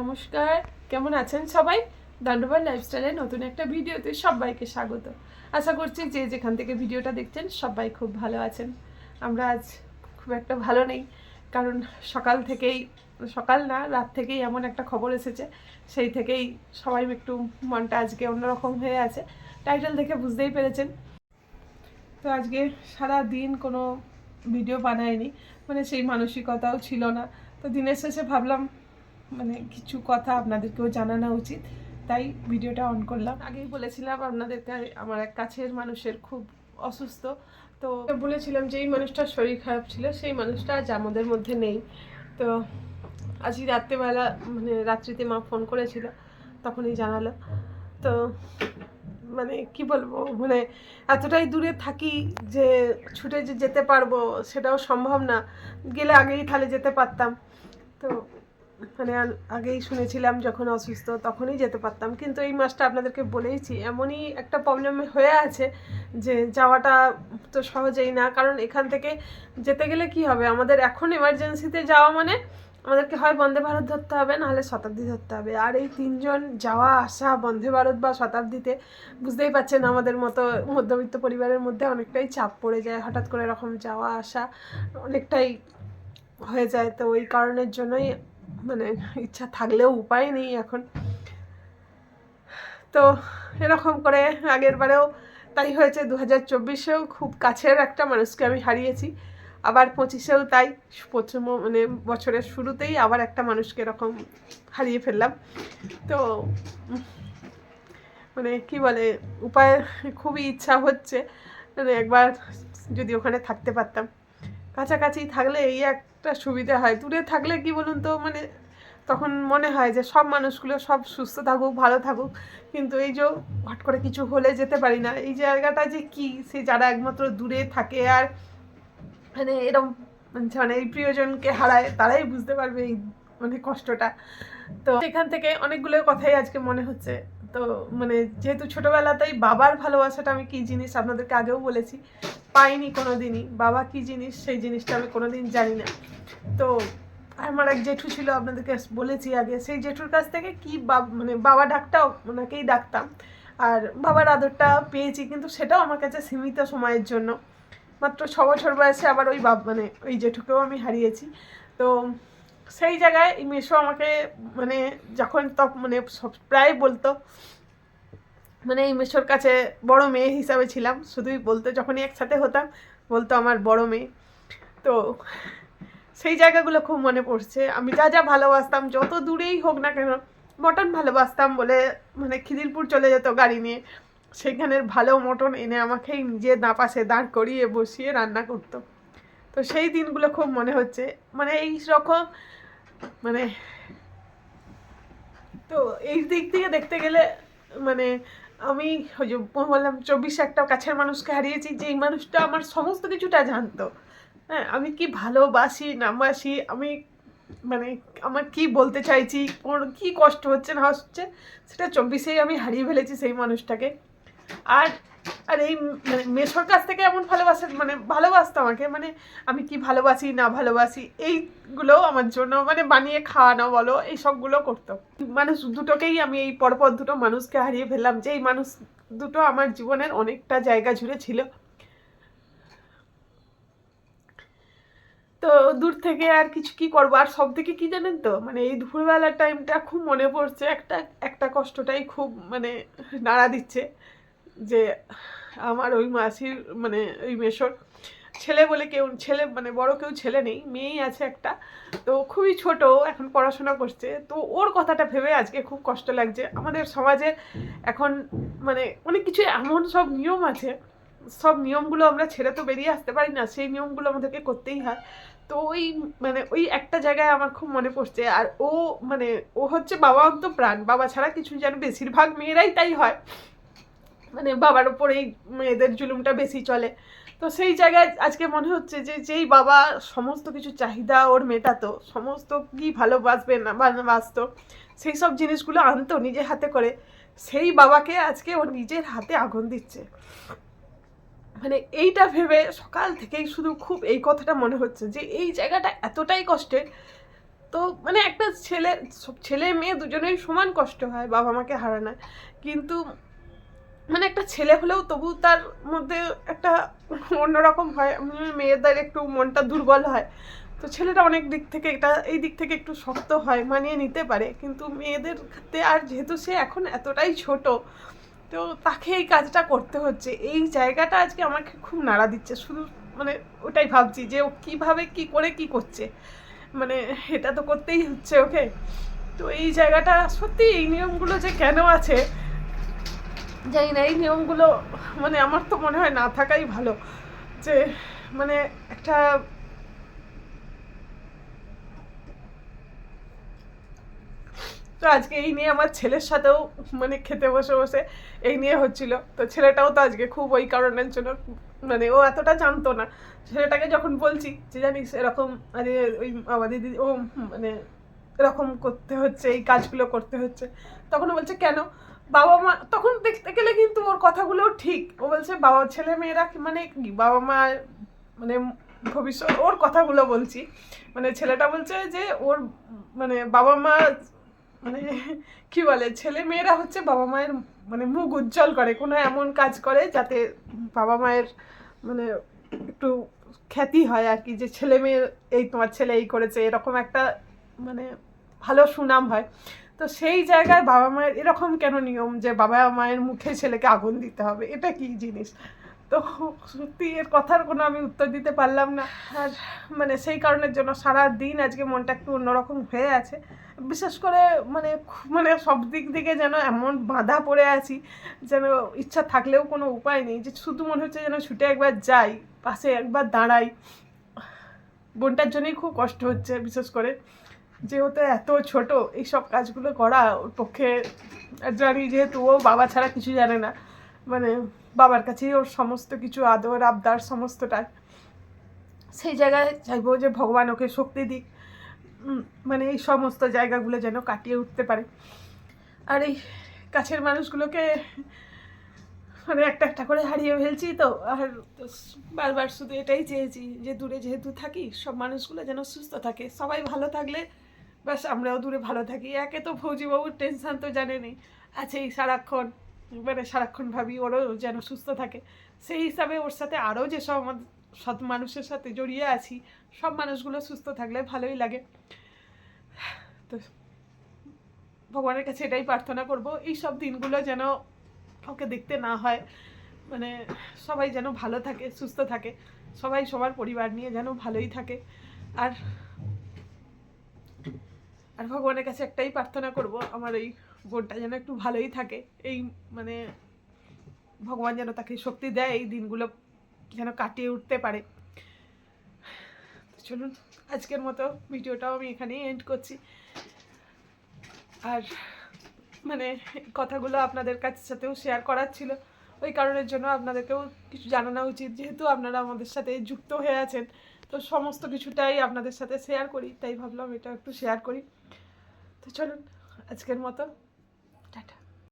নমস্কার, কেমন আছেন সবাই? দণ্ডবার লাইফস্টাইলে নতুন একটা ভিডিওতে সবাইকে স্বাগত। আশা করছি যে যেখান থেকে ভিডিওটা দেখছেন সবাই খুব ভালো আছেন। আমরা আজ খুব একটা ভালো নেই, কারণ সকাল থেকেই, সকাল না, রাত থেকেই এমন একটা খবর এসেছে, সেই থেকেই সবাই একটু মনটা আজকে অন্যরকম হয়ে আছে। টাইটেল দেখে বুঝতেই পেরেছেন। তো আজকে সারা দিন কোনো ভিডিও বানায়নি মানে সেই মানসিকতাও ছিল না। তো দিনের শেষে ভাবলাম মানে কিছু কথা আপনাদেরকেও জানানো উচিত। তাই ভিডিওটা অন করলাম। আগেই বলেছিলাম আপনাদেরকে, আমার এক কাছের মানুষের খুব অসুস্থ। তো বলেছিলাম যে এই মানুষটার শরীর খারাপ ছিল, সেই মানুষটা আজ আমাদের মধ্যে নেই। তো আজই রাত্রেবেলা মানে রাত্রিতে মা ফোন করেছিল, তখনই জানালো। তো মানে কি বলব মানে এতটাই দূরে থাকি যে ছুটে যে যেতে পারব, সেটাও সম্ভব না। গেলে আগেই তাহলে যেতে পারতাম। তো মানে আগেই শুনেছিলাম যখন অসুস্থ তখনই যেতে পারতাম। কিন্তু এই মাসটা আপনাদেরকে বলেইছি, এমনই একটা প্রবলেম হয়ে আছে যে যাওয়াটা তো সহজেই না। কারণ এখান থেকে যেতে গেলে কি হবে? আমাদের এখন এমার্জেন্সিতে যাওয়া মানে আমাদেরকে হয় বন্দে ভারত ধরতে হবে, নাহলে শতাব্দী ধরতে হবে। আর এই তিনজন যাওয়া, আসা বন্দে ভারত বা শতাব্দীতে বুঝতেই পারছেন আমাদের মতো মধ্যবিত্ত পরিবারের মধ্যে অনেকটাই চাপ পড়ে যায়। হঠাৎ করে এরকম যাওয়া, আসা অনেকটাই হয়ে যায়। তো ওই কারণের জন্যই মানে ইচ্ছা থাকলেও উপায় নেই এখন। তো এরকম করে আগের বারেও তাই হয়েছে দু হাজার চব্বিশেও খুব কাছের একটা মানুষকে আমি হারিয়েছি। আবার পঁচিশেও তাই, প্রথম মানে বছরের শুরুতেই আবার একটা মানুষকে এরকম হারিয়ে ফেললাম। তো মানে কি বলে, উপায় খুবই ইচ্ছা হচ্ছে। মানে একবার যদি ওখানে থাকতে পারতাম। কাছাকাছি থাকলে এই একটা সুবিধা হয়। দূরে থাকলে কি বলুন তো মানে তখন মনে হয় যে সব মানুষগুলো সব সুস্থ থাকুক, ভালো থাকুক। কিন্তু এই যে হট করে কিছু হলে যেতে পারি না। এই জায়গাটা যে কি? সে যারা একমাত্র দূরে থাকে আর মানে এরকম মানে এই প্রিয়জনকে হারায়, তারাই বুঝতে পারবে এই মানে কষ্টটা। তো এখান থেকে অনেকগুলো কথাই আজকে মনে হচ্ছে। তো মানে যেহেতু ছোটোবেলাতেই বাবার ভালোবাসাটা আমি কী জিনিস আপনাদেরকে আগেও বলেছি, পাইনি কোনো দিনই বাবা কী জিনিস, সেই জিনিসটা আমি কোনো দিন জানি না। তো আমার এক জেঠু ছিল, আপনাদেরকে বলেছি আগে, সেই জেঠুর কাছ থেকে কি মানে বাবা ডাকটাও ওনাকেই ডাকতাম। আর বাবার আদরটা পেয়েছি, কিন্তু সেটাও আমার কাছে সীমিত সময়ের জন্য। মাত্র ছ বছর বয়সে আবার ওই বাব মানে ওই জেঠুকেও আমি হারিয়েছি। তো সেই জায়গায় মেশো আমাকে মানে যখন তখন মানে সব প্রায় বলতো মানে এই মেশোর কাছে বড় মেয়ে হিসাবে ছিলাম। শুধুই বলতো, যখনই একসাথে হতাম, বলতো আমার বড় মেয়ে। তো সেই জায়গাগুলো খুব মনে পড়ছে। আমি যা যা ভালোবাসতাম, যত দূরেই হোক না কেন, মটন ভালোবাসতাম বলে মানে খিদিরপুর চলে যেত গাড়ি নিয়ে। সেখানের ভালো মটন এনে আমাকেই নিজে না পাশে দাঁড় করিয়ে বসিয়ে রান্না করতো। তো সেই দিনগুলো খুব মনে হচ্ছে। মানে এই রকম মানে তো এই দিক থেকে দেখতে গেলে মানে আমি ওই যে বললাম, চব্বিশে একটা কাছের মানুষকে হারিয়েছি যে এই মানুষটা আমার সমস্ত কিছুটা জানতো। হ্যাঁ আমি কি ভালোবাসি, না বাসি, আমি মানে আমার কি বলতে চাইছি, কোন, কি কষ্ট হচ্ছে, না হচ্ছে, সেটা চব্বিশেই আমি হারিয়ে ফেলেছি সেই মানুষটাকে। আর আর এই মানে মেশোর কাছ থেকে এমন ভালোবাসা মানে ভালোবাসতো আমাকে মানে আমি কি ভালোবাসি, না ভালোবাসি এইগুলো আমার জন্য মানে বানিয়ে খাওয়ানো বলো, এই সবগুলো করতো। মানুষ দুটোকেই আমি এই পরপর দুটো মানুষকে হারিয়ে ফেললাম, যে এই মানুষ দুটো আমার জীবনের অনেকটা জায়গা জুড়ে ছিল। তো দূর থেকে আর কিছু কি করব, আর সব থেকে কি জানেন তো মানে এই দুপুরবেলার টাইমটা খুব মনে পড়ছে, একটা একটা কষ্টটাই খুব মানে নাড়া দিচ্ছে। যে আমার ওই মাসির মানে ওই মেশোর ছেলে বলে কেউ, ছেলে মানে বড় কেউ ছেলে নেই, মেয়েই আছে একটা। তো খুবই ছোট এখন পড়াশোনা করছে। তো ওর কথাটা ভেবে আজকে খুব কষ্ট লাগছে। আমাদের সমাজে এখন মানে অনেক কিছু এমন সব নিয়ম আছে। সব নিয়মগুলো আমরা ছেড়ে তো বেরিয়ে আসতে পারি না, সেই নিয়মগুলো আমাদেরকে করতেই হয়। তো ওই মানে ওই একটা জায়গায় আমার খুব মনে পড়ছে। আর ও মানে ও হচ্ছে বাবা অন্ত প্রাণ বাবা ছাড়া কিছু যেন বেশিরভাগ মেয়েরাই তাই হয়। মানে বাবার ওপরেই মেয়েদের জুলুমটা বেশি চলে। তো সেই জায়গায় আজকে মনে হচ্ছে যে, যেই বাবা সমস্ত কিছু চাহিদা ওর মেটাতো, সমস্ত কি ভালোবাসবে না বাসতো সেই সব জিনিসগুলো আনতো নিজের হাতে করে, সেই বাবাকে আজকে ওর নিজের হাতে আগুন দিচ্ছে। মানে এইটা ভেবে সকাল থেকেই শুধু খুব এই কথাটা মনে হচ্ছে যে, এই জায়গাটা এতটাই কষ্টের তো মানে একটা ছেলে ছেলে মেয়ে দুজনেই সমান কষ্ট হয় বাবা মাকে হারানোয় কিন্তু ছেলে হলেও তবু তার মধ্যে একটা অন্যরকম হয়। মেয়েদের একটু মনটা দুর্বল হয়। তো ছেলেটা অনেক দিক থেকে এটা, এই দিক থেকে একটু শক্ত হয়, মানিয়ে নিতে পারে। কিন্তু মেয়েদের ক্ষেত্রে আর যেহেতু সে এখন এতটাই ছোট, তো তাকে এই কাজটা করতে হচ্ছে। এই জায়গাটা আজকে আমাকে খুব নাড়া দিচ্ছে। শুধু মানে ওটাই ভাবছি যে ও কীভাবে, কি করে, কি করছে। মানে এটা তো করতেই হচ্ছে ওকে তো এই জায়গাটা সত্যি এই নিয়মগুলো যে কেন আছে জানি না, এই নিয়মগুলো মানে আমার তো মনে হয় না থাকাই ভালো। যে মানে একটা তো আজকে এই নিয়ে আমার ছেলের সাথেও মানে খেতে বসে বসে এই নিয়ে হচ্ছিল। তো ছেলেটাও তো আজকে খুব ওই কারণের জন্য মানে ও এতটা জানতো না। ছেলেটাকে যখন বলছি যে, জানিস, এরকম, আরে ওই আমাদের দিদি, ও মানে এরকম করতে হচ্ছে, এই কাজগুলো করতে হচ্ছে। তখন বলছে, কেন? বাবা মা, তখন দেখতে গেলে কিন্তু ওর কথাগুলোও ঠিক। ও বলছে, বাবা, ছেলে মেয়েরা মানে কি, বাবা মা মানে ভবিষ্যৎ, ওর কথাগুলো বলছি। মানে ছেলেটা বলছে যে, ওর মানে বাবা মা মানে কি বলে, ছেলে মেয়েরা হচ্ছে বাবা মায়ের মানে মুখ উজ্জ্বল করে, কোনো এমন কাজ করে যাতে বাবা মায়ের মানে একটু খ্যাতি হয় আর কি, যে ছেলে মেয়ে, এই তোমার ছেলে এই করেছে। এরকম একটা মানে ভালো সুনাম হয়। তো সেই জায়গায় বাবা মায়ের এরকম কেন নিয়ম যে বাবা মায়ের মুখে ছেলেকে আগুন দিতে হবে? এটা কি জিনিস? তো সত্যি এর কথার কোনো আমি উত্তর দিতে পারলাম না। আর মানে সেই কারণের জন্য সারা দিন আজকে মনটা একটু অন্যরকম হয়ে আছে। বিশেষ করে মানে মানে সব দিক থেকে যেন এমন বাঁধা পড়ে আছি যেন ইচ্ছা থাকলেও কোনো উপায় নেই। যে শুধু মনে হচ্ছে যেন ছুটে একবার যাই, পাশে একবার দাঁড়াই। বোনটার জন্যই খুব কষ্ট হচ্ছে বিশেষ করে। যেহেতু এত ছোট এই সব কাজগুলো করা ওর পক্ষে জানি, যেহেতু ও বাবা ছাড়া কিছু জানে না। মানে বাবার কাছেই ওর সমস্ত কিছু আদর, আবদার সমস্তটাই। সেই জায়গায় চাইব যে ভগবান ওকে শক্তি দিক। মানে এই সমস্ত জায়গাগুলো যেন কাটিয়ে উঠতে পারে। আর এই কাছের মানুষগুলোকে মানে একটা একটা করে হারিয়ে ফেলছি তো, আর বারবার শুধু এটাই চেয়েছি যে দূরে যেহেতু থাকি, সব মানুষগুলো যেন সুস্থ থাকে। সবাই ভালো থাকলে ব্যাস আমরাও দূরে ভালো থাকি। একে তো ফৌজিবাবুর টেনশন তো জানেনি আছে এই সারাক্ষণ মানে সারাক্ষণ ভাবি ওরও যেন সুস্থ থাকে। সেই হিসাবে ওর সাথে আরও যেসব আমাদের সৎ মানুষের সাথে জড়িয়ে আছি, সব মানুষগুলো সুস্থ থাকলে ভালোই লাগে। তো ভগবানের কাছে এটাই প্রার্থনা করব, এই সব দিনগুলো যেন কাউকে দেখতে না হয়। মানে সবাই যেন ভালো থাকে, সুস্থ থাকে। সবাই সবার পরিবার নিয়ে যেন ভালোই থাকে। আর আর ভগবানের কাছে একটাই প্রার্থনা করব, আমার এই বোনটা যেন একটু ভালোই থাকে। এই মানে ভগবান যেন তাকে শক্তি দেয়, এই দিনগুলো যেন কাটিয়ে উঠতে পারে। চলুন, আজকের মতো ভিডিওটাও আমি এখানেই এন্ড করছি। আর মানে কথাগুলো আপনাদের কাছে সাথেও শেয়ার করার ছিল। ওই কারণের জন্য আপনাদেরকেও কিছু জানানো উচিত, যেহেতু আপনারা আমাদের সাথে যুক্ত হয়ে আছেন, তো সমস্ত কিছুটাই আপনাদের সাথে শেয়ার করি, তাই ভাবলাম এটা একটু শেয়ার করি। তো চলুন আজকের মতো টাটা।